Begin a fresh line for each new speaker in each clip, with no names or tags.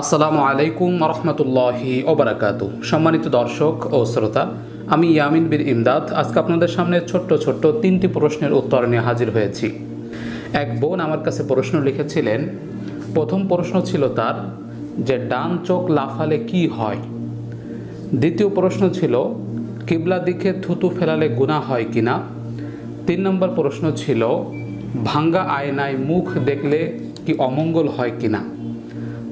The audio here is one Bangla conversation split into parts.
আসসালামু আলাইকুম রহমতুল্লাহি ওবরাকাত। সম্মানিত দর্শক ও শ্রোতা, আমি ইয়ামিন বীর ইমদাদ। আজকে আপনাদের সামনে ছোট্ট ছোট্ট তিনটি প্রশ্নের উত্তর নিয়ে হাজির হয়েছি। এক বোন আমার কাছে প্রশ্ন লিখেছিলেন, প্রথম প্রশ্ন ছিল তার যে ডান চোখ লাফালে কি হয়? দ্বিতীয় প্রশ্ন ছিল, কিবলা দিকে থুতু ফেলালে গুণা হয় কি না তিন নম্বর প্রশ্ন ছিল, ভাঙ্গা আয়নায় মুখ দেখলে কি অমঙ্গল হয় কিনা?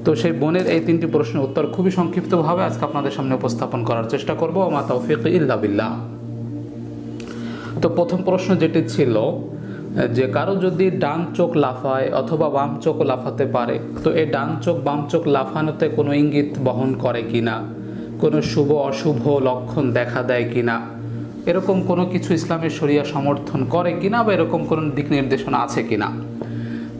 তো সেই বোনের এই তিনটি প্রশ্নের উত্তর খুবই সংক্ষিপ্তভাবে আজকে আপনাদের সামনে উপস্থাপন করার চেষ্টা করব। মা তৌফিক ইল্লা বিল্লাহ। তো প্রথম প্রশ্ন যেটি ছিল, যে কারও যদি ডান চোখ লাফায় অথবা বাম চোখ লাফাতে পারে, তো এই ডান চোখ বাম চোখ লাফানোতে কোনো ইঙ্গিত বহন করে কিনা? কোনো শুভ, অশুভ লক্ষণ দেখা দেয় কিনা? এরকম কোনো কিছু ইসলামের শরিয়া সমর্থন করে কিনা বা এরকম কোনো দিক নির্দেশনা আছে কিনা?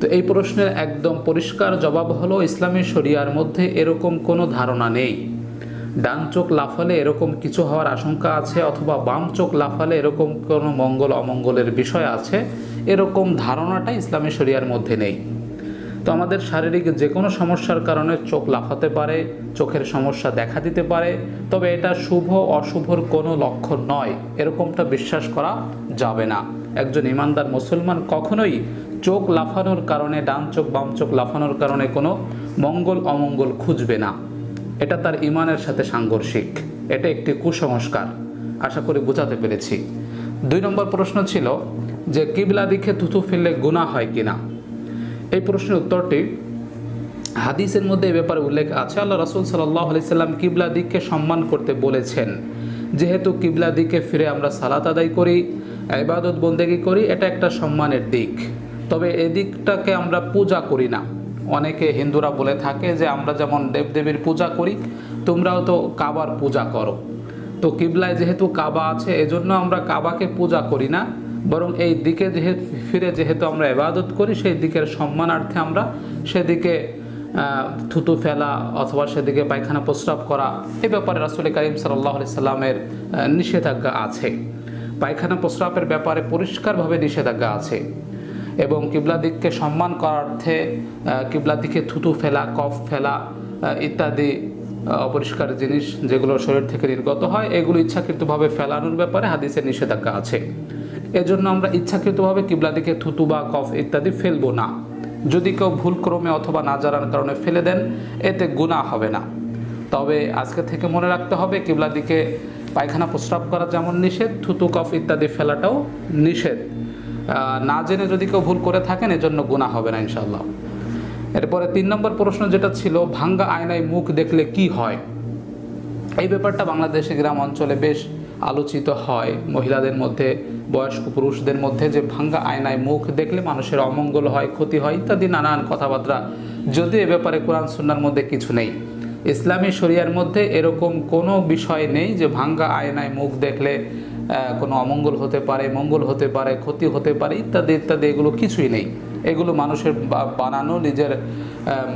তো এই প্রশ্নের একদম পরিষ্কার জবাব হলো ইসলামী শরিয়ার মধ্যে এরকম কোনো ধারণা নেই। ডান চোখ লাফালে এরকম কিছু হওয়ার আশঙ্কা আছে অথবা বাম চোখ লাফালে এরকম কোনো মঙ্গল অমঙ্গলের বিষয় আছে, এরকম ধারণাটা ইসলামী শরিয়ার মধ্যে নেই। তো আমাদের শারীরিক যে কোনো সমস্যার কারণে চোখ লাফাতে পারে, চোখের সমস্যা দেখা দিতে পারে, তবে এটা শুভ, অশুভর কোনো লক্ষণ নয়, এরকমটা বিশ্বাস করা যাবে না। একজন ইমানদার মুসলমান কখনোই চোখ লাফানোর কারণে, ডান চোখ, বাম চোখ লাফানোর কারণে কোনো মঙ্গল, অমঙ্গল খুঁজবে না। এটা তার ইমানের সাথে সাংঘর্ষিক। এটা একটি কুসংস্কার। আশা করি বোঝাতে পেরেছি। দুই নম্বর প্রশ্ন ছিল যে, কিবলা দিকে থুথু ফেললে গুণা হয় কিনা? এই প্রশ্নের উত্তরটি হাদিসের মধ্যে এই ব্যাপারে উল্লেখ আছে। আল্লাহ রাসুল সাল্লাহ আলাইসাল্লাম কিবলা দিককে সম্মান করতে বলেছেন, যেহেতু কিবলা দিকে ফিরে আমরা সালাত আদায় করি, ইবাদত বন্দেগি করি, এটা একটা সম্মানের দিক। তবে এদিকটাকে আমরা পূজা করি না। অনেকে হিন্দুরা বলে থাকে যে আমরা যেমন দেবদেবীর পূজা করি, তোমরাও তো কাবার পূজা করো। তো কিবলায় যেহেতু কাবা আছে, এজন্য আমরা কাবাকে পূজা করি না। বরং এই দিকে যেহেতু, ফিরে যেহেতু আমরা ইবাদত করি, সেই দিকের সম্মানার্থে আমরা সেদিকে থুতু ফেলা অথবা সেদিকে পায়খানা প্রস্রাব করা, এ ব্যাপারে রাসুল করিম সাল্লাহ সাল্লামের নিষেধাজ্ঞা আছে। পায়খানা প্রস্রাবের ব্যাপারে পরিষ্কারভাবে নিষেধাজ্ঞা আছে। এবং কিবলা দিককে সম্মান করার্থে আহ, কিবলা দিকে থুতু ফেলা কফ ফেলা ইত্যাদি অপরিষ্কার জিনিস যেগুলো শরীর থেকে নির্গত হয় এগুলো ইচ্ছাকৃতভাবে ফেলানোর ব্যাপারে হাদিসের নিষেধাজ্ঞা আছে। এজন্য আমরা ইচ্ছাকৃতভাবে কিবলা দিকে থুতু বা কফ ইত্যাদি ফেলব না। যদি কেউ ভুলক্রমে অথবা না জানার কারণে ফেলে দেন এতে গুণা হবে না। তবে আজকে থেকে মনে রাখতে হবে কিবলা দিকে পায়খানা প্রস্রাব করা যেমন নিষেধ থুতু কফ ইত্যাদি ফেলাটাও নিষেধ। না জেনে যদি কেউ ভুল করে থাকেন, এজন্য গুণা হবে না ইনশাল্লাহ এরপরে তিন নম্বর প্রশ্ন যেটা ছিল, ভাঙ্গা আয়নায় মুখ দেখলে কি হয়? এই ব্যাপারটা বাংলাদেশে গ্রাম অঞ্চলে বেশ আলোচিত হয়। মহিলাদের মধ্যে, বয়স্ক পুরুষদের মধ্যে যে ভাঙ্গা আয়নায় মুখ দেখলে মানুষের অমঙ্গল হয়, ক্ষতি হয়, ইত্যাদি নানান কথাবার্তা। যদি এ ব্যাপারে কোরআন সুন্নার মধ্যে কিছু নেই। ইসলামী শরিয়ার মধ্যে এরকম কোনো বিষয় নেই যে ভাঙ্গা আয়নায় মুখ দেখলে কোনো অমঙ্গল হতে পারে, মঙ্গল হতে পারে, ক্ষতি হতে পারে, ইত্যাদি ইত্যাদি, এগুলো কিছুই নেই। এগুলো মানুষের বানানো, নিজের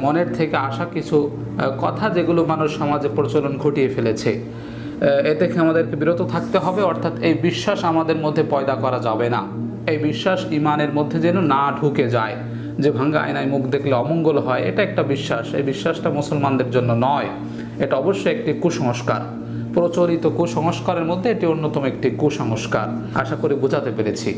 মনের থেকে আসা কিছু কথা যেগুলো মানুষ সমাজে প্রচলন ঘটিয়ে ফেলেছে। এ থেকে আমাদেরকে বিরত থাকতে হবে? অর্থাৎ এই বিশ্বাস আমাদের মধ্যে পয়দা করা যাবে না। এই বিশ্বাস ইমানের মধ্যে যেন না ঢুকে যায়, যে ভাঙ্গা আয়নায় মুখ দেখলে অমঙ্গল হয়, এটা একটা বিশ্বাস। এই বিশ্বাসটা মুসলমানদের জন্য নয়, এটা অবশ্যই একটি কুসংস্কার। প্রচলিত কুসংস্কারের মধ্যে এটি অন্যতম একটি কুসংস্কার। আশা করি বোঝাতে পেরেছি।